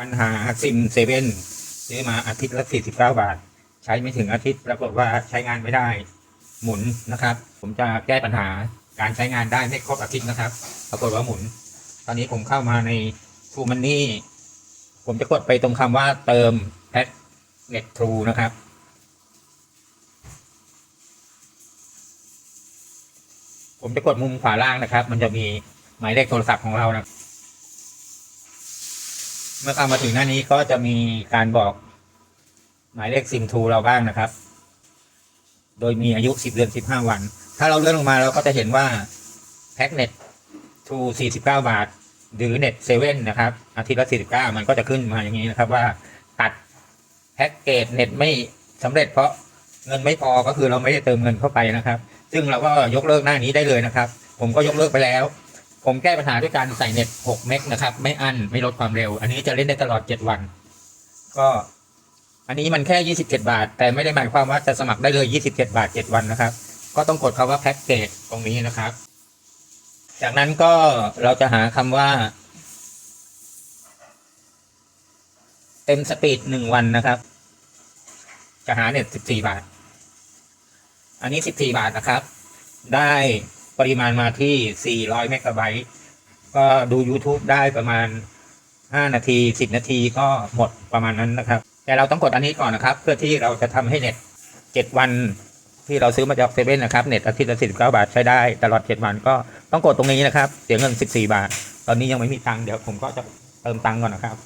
ปัญหาซิมเซเว่นซื้อมาอาทิตย์ละ49 บาท ใช้ไม่ถึงอาทิตย์ปรากฏว่าใช้งานไม่ได้ หมุนนะครับ ผมจะแก้ปัญหาการใช้งานได้ไม่ครบอาทิตย์นะครับ ปรากฏว่าหมุน ตอนนี้ผมเข้ามาในทูมันนี่ผมจะกดไปตรงคำว่าเติมแพ็คเน็ตทรูนะครับผมจะกดมุมขวาล่างนะครับ มันจะมีหมายเลขโทรศัพท์ของเรานะ เมื่อเข้ามาถึงหน้านี้ก็จะมีการบอกหมายเลขซิมทูเราบ้างนะครับ โดยมีอายุ10เดือน15วัน ถ้าเราเลื่อนลงมาเราก็จะเห็นว่าแพ็กเน็ตทู49บาท หรือเน็ตเซเว่นนะครับอาทิตย์ละ49มันก็จะขึ้นมาอย่างนี้นะครับว่าตัดแพ็กเกจเน็ตไม่สำเร็จเพราะเงินไม่พอก็คือเราไม่ได้เติมเงินเข้าไปนะครับ ซึ่งเราก็ยกเลิกหน้านี้ได้เลยนะครับ ผมก็ยกเลิกไปแล้ว ผมแก้ปัญหาด้วยการใส่เน็ต 6 เมกนะครับ ไม่อั้นไม่ลดความเร็ว อันนี้จะเล่นได้ตลอด 7 วัน ก็ อันนี้มันแค่ 27 บาท แต่ไม่ได้หมายความว่าจะสมัครได้เลย 27 บาท 7 วันนะครับ ก็ต้องกดคำว่าแพ็กเกจตรงนี้นะครับ จากนั้นก็เราจะหาคำว่า เต็มสปีดหนึ่งวันนะครับ จะหาเน็ต 14 บาท อันนี้ 14 บาทนะครับ ได้ ปริมาณมาที่ 400 เมกะไบต์ ก็ดู YouTube ได้ประมาณ 5 นาที 10 นาทีก็หมดประมาณนั้นนะครับ แต่เราต้องกดอันนี้ก่อนนะครับ เพื่อที่เราจะทำให้เน็ต 7 วันที่เราซื้อมาจากเซเว่นนะครับ เน็ตอาทิตย์ละ49บาทใช้ได้ตลอด 7 วันก็ต้องกดตรงนี้นะครับ เสียเงิน 14 บาท ตอนนี้ยังไม่มีตังค์เดี๋ยวผมก็จะเติมตังค์ก่อนนะครับ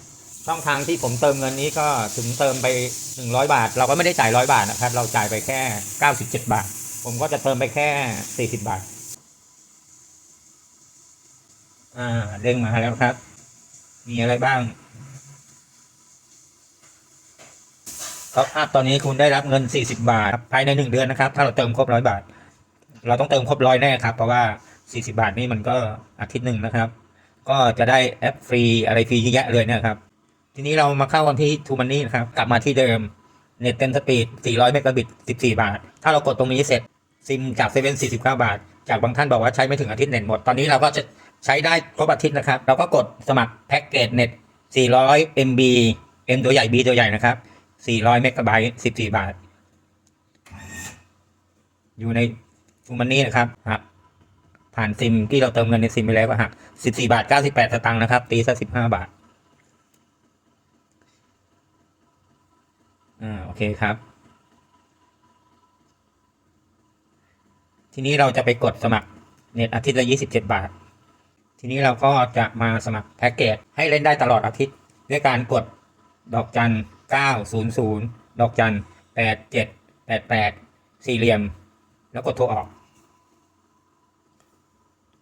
ช่องทางที่ผมเติมเงินนี้ก็ถึงเติมไป 100 บาท เราก็ไม่ได้จ่าย 100 บาทนะครับ เราจ่ายไปแค่ 97 บาท ผมก็จะเติมไปแค่ 40 บาท อ่า เด้งมาแล้วครับ มีอะไรบ้างท็อปอัพตอนนี้คุณได้รับเงิน 40 บาท ภายใน 1 เดือนนะครับ ถ้าเราเติมครบร้อยบาท เราต้องเติมครบร้อยแน่ครับ เพราะว่า 40 บาทนี่มันก็อาทิตย์หนึ่งนะครับ ก็จะได้แอปฟรีอะไรฟรีเยอะแยะเลยนะครับ ทีนี้เรามาเข้ากันที่ทูมันนี่นะครับ กลับมาที่เดิมเน็ตเต็มสปีด 400 เมกะบิต 14 บาท ถ้าเรากดตรงนี้เสร็จซิมจากเซเว่น49 บาท จากบางท่านบอกว่าใช้ไม่ถึงอาทิตย์เน็ตหมด ตอนนี้เราก็จะ ใช้ได้ครบอาทิตย์นะครับ เราก็กดสมัครแพ็กเกจเน็ต 400 MB M ตัวใหญ่ B ตัวใหญ่นะครับ 400 เมกะไบต์14 บาท อยู่ในทูมันนี่นะครับหักผ่านซิมที่เราเติมเงินในซิมไปแล้วก็หัก 14 บาท 98 สตางค์นะครับ ตีซะ15 บาท อ่า โอเคครับ ทีนี้เราจะไปกดสมัครเน็ตอาทิตย์ละ 27 บาท ทีนี้เราก็จะมาสมัครแพ็กเกจให้เล่นได้ตลอดอาทิตย์ ด้วยการกดดอกจัน 900 ดอกจัน 87 88 สี่เหลี่ยม แล้วกดโทรออก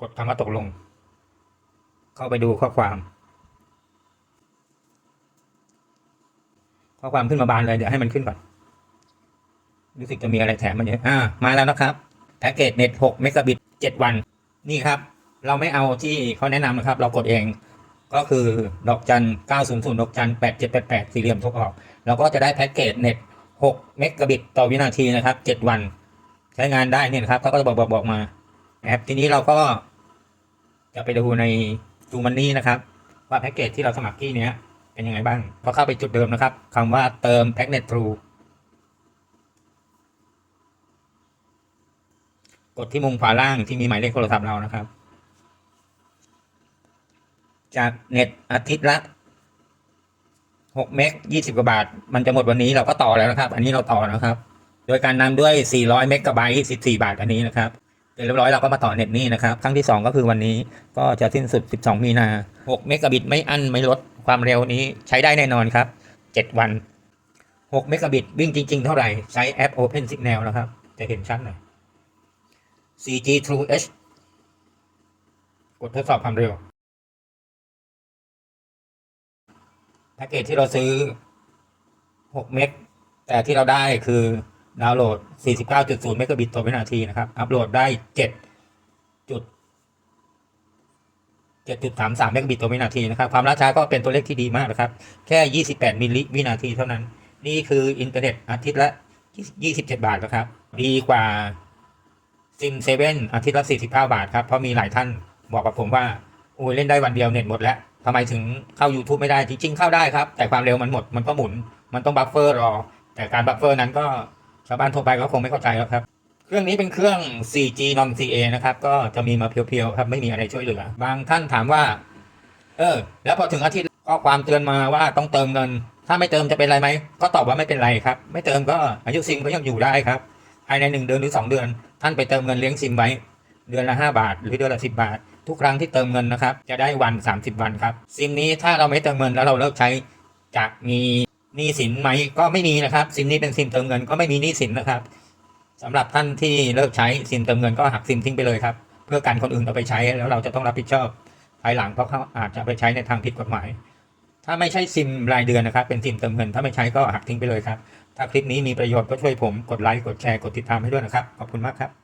กดคำว่าตกลง เข้าไปดูข้อความ ข้อความขึ้นมาบานเลย เดี๋ยวให้มันขึ้นก่อน รู้สึกจะมีอะไรแถมมาเยอะอ่า มาแล้วนะครับ แพ็กเกจเน็ต 6 เมกะบิต 7 วัน นี่ครับ เราไม่เอาที่เขาแนะนำนะครับ เรากดเองก็คือดอกจัน900ดอกจัน8788 สี่เหลี่ยมทุกออก เราก็จะได้แพ็กเกจเน็ต 6 เมกะบิตต่อวินาทีนะครับ 7 วัน ใช้งานได้เนี่ยครับเขาก็จะบอกบอกบอกมาแอปทีนี้เราก็ จะไปดูในดูมันนี่นะครับ ว่าแพ็กเกจที่เราสมัครที่เนี้ยเป็นยังไงบ้างพอเข้าไปจุดเดิมนะครับคำว่าเติมแพ็กเน็ตทรูกดที่มุมขวาล่างที่มีหมายเลขโทรศัพท์เรานะครับ จากเน็ตอาทิตย์ละ6เมก20กว่าบาท มันจะหมดวันนี้เราก็ต่อแล้วนะครับ อันนี้เราต่อนะครับ โดยการนำด้วย400เมกะไบต์14บาทอันนี้นะครับเสร็จเรียบร้อยเราก็มาต่อเน็ตนี่นะครับ ครั้งที่2ก็คือวันนี้ก็จะสิ้นสุด12มีนา6เมกะบิตไม่อั้นไม่ลดความเร็วนี้ใช้ได้แน่นอนครับ7วัน6เมกะบิตวิ่งจริง ๆ เท่าไหร่ ใช้แอป Open Signal นะครับ จะเห็นชัดหน่อย 4G True H กดทดสอบความเร็ว พ็กเกจที่เราซื้อ 6 เมก แต่ที่เราได้คือดาวน์โหลด 49.0 เมกะบิตต่อวินาทีนะครับ อัปโหลดได้ 7 จุด 7.33 เมกะบิตต่อวินาทีนะครับ ความล่าช้าก็เป็นตัวเลขที่ดีมากนะครับ แค่ 28 มิลลิวินาทีเท่านั้น นี่คืออินเทอร์เน็ตอาทิตย์ละ 27 บาทนะครับ ดีกว่าซิมเซเว่นอาทิตย์ละ 49 บาทครับ เพราะมีหลายท่านบอกกับผมว่า โอ้ยเล่นได้วันเดียวเน็ตหมดแล้ว ทำไมถึงเข้า YouTube ไม่ได้จริงๆเข้าได้ครับ แต่ความเร็วมันหมดมันก็หมุน มันต้องบัฟเฟอร์รอ แต่การบัฟเฟอร์นั้นก็ชาวบ้านทั่วไปก็คงไม่เข้าใจแล้วครับ เครื่องนี้เป็นเครื่อง 4G non CA นะครับ ก็จะมีมาเพียวๆครับไม่มีอะไรช่วยเหลือ บางท่านถามว่า เออ แล้วพอถึงอาทิตย์ข้อความเตือนมาว่าต้องเติมเงิน ถ้าไม่เติมจะเป็นไรไหมก็ตอบว่าไม่เป็นไรครับ ไม่เติมก็อายุซิมก็ยังอยู่ได้ครับภายในหนึ่งเดือนหรือสองเดือน ท่านไปเติมเงินเลี้ยงซิมไว้เดือนละห้าบาท หรือเดือนละสิบาท ทุกครั้งที่เติมเงินนะครับ จะได้วัน 30 วันครับซิมนี้ถ้าเราไม่เติมเงินแล้วเราเลิกใช้จะมีหนี้สินไหมก็ไม่มีนะครับซิมนี้เป็นซิมเติมเงินก็ไม่มีหนี้สินนะครับสำหรับท่านที่เลิกใช้ซิมเติมเงินก็หักซิมทิ้งไปเลยครับ เพื่อกันคนอื่นเอาไปใช้แล้วเราจะต้องรับผิดชอบภายหลังเพราะเขาอาจจะไปใช้ในทางผิดกฎหมาย ถ้าไม่ใช่ซิมรายเดือนนะครับ เป็นซิมเติมเงิน ถ้าไม่ใช้ก็หักทิ้งไปเลยครับ ถ้าคลิปนี้มีประโยชน์ก็ช่วยผมกดไลค์กดแชร์กดติดตามให้ด้วยนะครับขอบคุณมากครับ